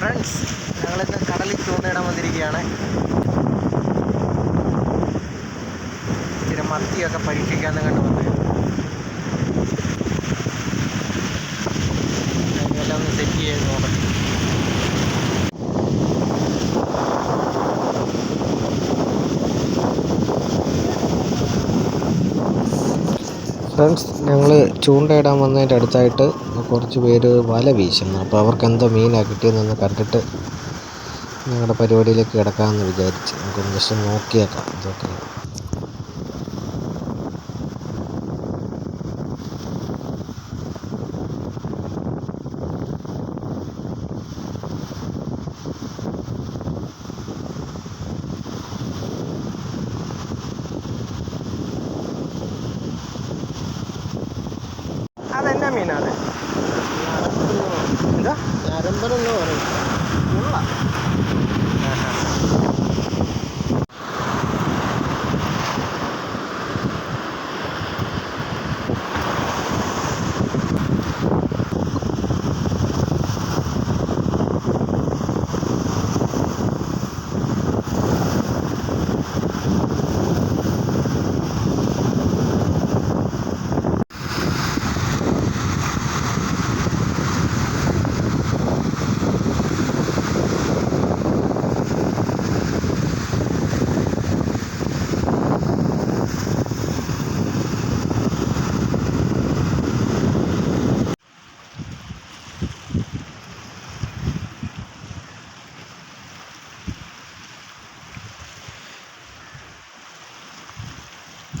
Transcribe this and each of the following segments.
Friends ഞങ്ങളിന്ന് കടലിൽ ചൂണ്ടയിടാൻ വന്നിരിക്കുകയാണ്. ഇച്ചിരി മത്തിയൊക്കെ പരീക്ഷിക്കാന്ന് കണ്ടു വന്നത് അതിനെല്ലാം ഒന്ന് സെറ്റ് ചെയ്ത് നോക്കട്ടെ ഫ്രണ്ട്സ് ഞങ്ങൾ ചൂണ്ടയിടാൻ വന്നതിന്റെ അടുത്തായിട്ട് കുറച്ച് പേര് വല വീശുന്നു. അപ്പോൾ അവർക്ക് എന്തോ മീനാണ് കിട്ടിയതെന്ന് കണ്ടിട്ട് ഞങ്ങളുടെ പരിപാടിയിലേക്ക് കിടക്കാമെന്ന് വിചാരിച്ച് നമുക്കൊന്ന് ജസ്റ്റ് നോക്കിയേക്കാം ഇതൊക്കെ. の ஒரு உருவா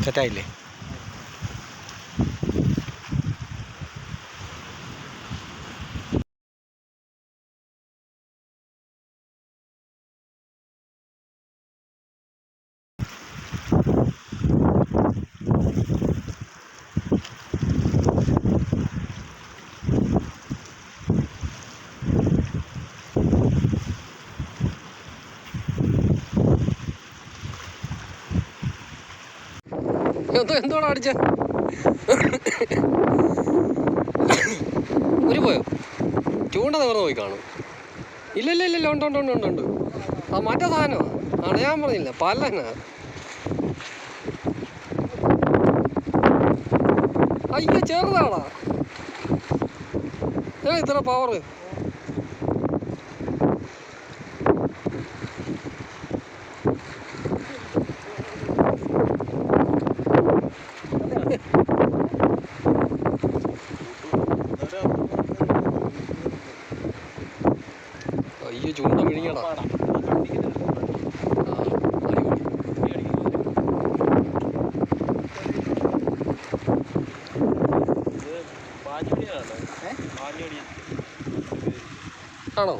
സെറ്റായില്ലേ? എന്തോ എന്തോടാ അടിച്ച? ഒരു പോയോ? ചൂണ്ട നിവർന്ന് പോയി കാണും? ഇല്ല ഇല്ല ഇല്ല ഇല്ല ഉണ്ട് ഉണ്ട് ഉണ്ട് ഉണ്ട് ഉണ്ട്. ആ മറ്റേ സാധനമോ. ആണ് പറഞ്ഞില്ല പല്ലന അയ്യോ ചെറുതാടാ. ഇത്ര പവർ അയ്യോ ചൂണ്ട വിഴുങ്ങിയടാ. ആണോ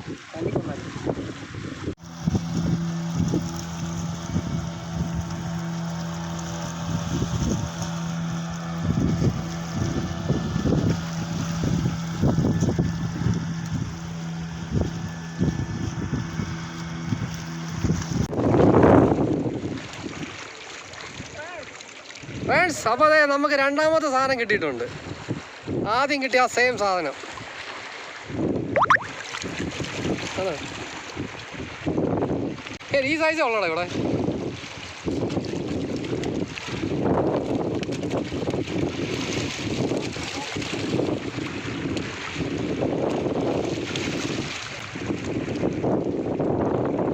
ഫ്രണ്ട്സ് അപ്പോൾ നമുക്ക് രണ്ടാമത്തെ സാധനം കിട്ടിയിട്ടുണ്ട്. ആദ്യം കിട്ടിയ ആ സെയിം സാധനം. ഈ സൈസ് ഉള്ളടാ ഇവിടെ.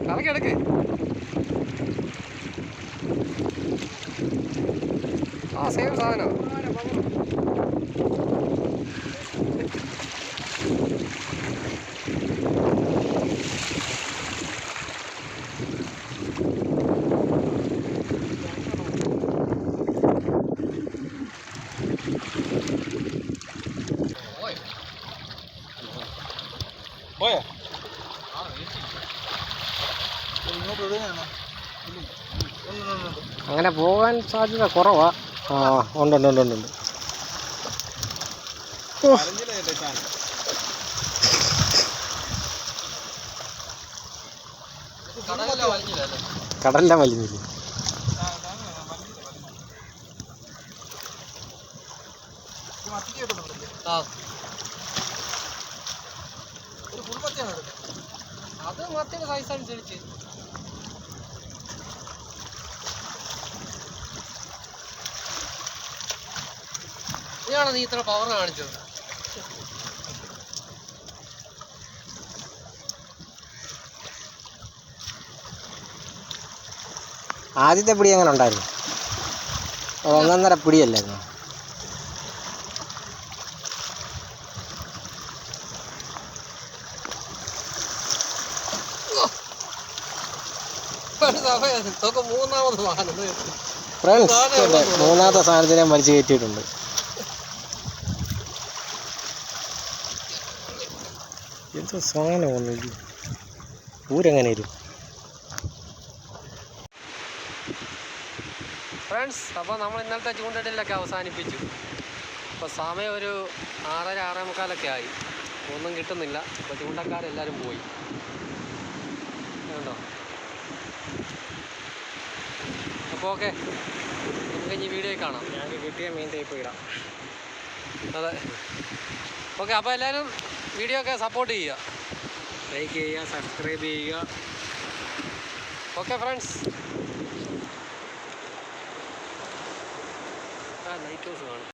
കറക്കി എടുക്ക് ആ സെയിം സാധനം പോയോ അങ്ങനെ പോകാൻ സാധ്യത കുറവാ. ആ ഉണ്ട് ഉണ്ട് ഉണ്ട് ഉണ്ട് ഓ. കടലിലെ അത്. മത്തിയുടെ സൈസ് അനുസരിച്ച്. ഇയാണോ നീ ഇത്ര പവർ കാണിച്ചത്? ആദ്യത്തെ പിടി എങ്ങനെ ഉണ്ടായിരുന്നു? ഒന്നൊന്നര പിടിയല്ലായിരുന്നു? മൂന്നാമത് ഫ്രണ്ട്സ് മൂന്നാമത്തെ സാധനത്തിനെ വലിച്ചു കയറ്റിയിട്ടുണ്ട്. എന്ത് സാധനം ഒന്നും ഊരെങ്ങനെ വരും? ഫ്രണ്ട്സ് അപ്പോൾ നമ്മൾ ഇന്നലത്തെ ചൂണ്ടയിടലൊക്കെ അവസാനിപ്പിച്ചു. അപ്പോൾ സമയം ഒരു ആറര ആറേ മുക്കാലൊക്കെ ആയി. ഒന്നും കിട്ടുന്നില്ല. അപ്പോൾ ചൂണ്ടക്കാരെല്ലാവരും പോയി. കണ്ടോ? അപ്പോൾ ഓക്കെ നമുക്ക് ഇനി വീഡിയോ കാണാം. ഞാൻ കിട്ടിയ മീൻ ടൈപ്പ് ഇടാം. അതെ. ഓക്കെ അപ്പോൾ എല്ലാവരും വീഡിയോ ഒക്കെ സപ്പോർട്ട് ചെയ്യുക ലൈക്ക് ചെയ്യുക സബ്സ്ക്രൈബ് ചെയ്യുക ഓക്കെ ഫ്രണ്ട്സ് ആ ലൈറ്റ് ഹൗസ് കാണും